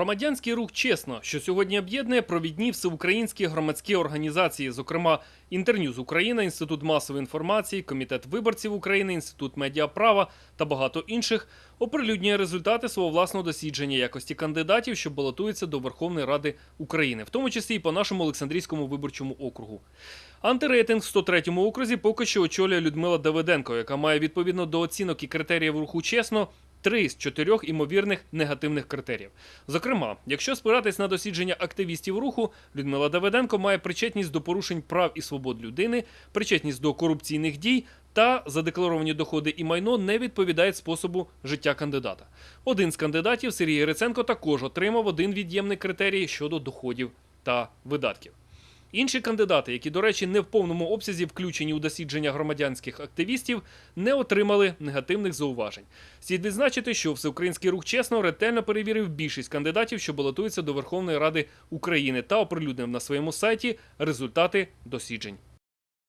Громадянський рух чесно, що сьогодні об'єднує провідні всеукраїнські громадські організації, зокрема Інтерньюз Україна, Інститут масової інформації, Комітет виборців України, Інститут медіаправа та багато інших, оприлюднює результати свого власного дослідження якості кандидатів, що балотуються до Верховної Ради України, в тому числі і по нашому Олександрійському виборчому округу. Антирейтинг в 103-му окрузі поки що очолює Людмила Давиденко, яка має відповідно до оцінок і критеріїв руху чесно. Три з чотирьох імовірних негативних критеріїв. Зокрема, якщо спиратись на дослідження активістів руху, Людмила Давиденко має причетність до порушень прав і свобод людини, причетність до корупційних дій та задекларовані доходи і майно не відповідають способу життя кандидата. Один з кандидатів Сергій Гриценко також отримав один від'ємний критерій щодо доходів та видатків. Інші кандидати, які, до речі, не в повному обсязі включені у дослідження громадянських активістів, не отримали негативних зауважень. Слід відзначити, що всеукраїнський рух чесно ретельно перевірив більшість кандидатів, що балотуються до Верховної Ради України, та оприлюднив на своєму сайті результати досліджень.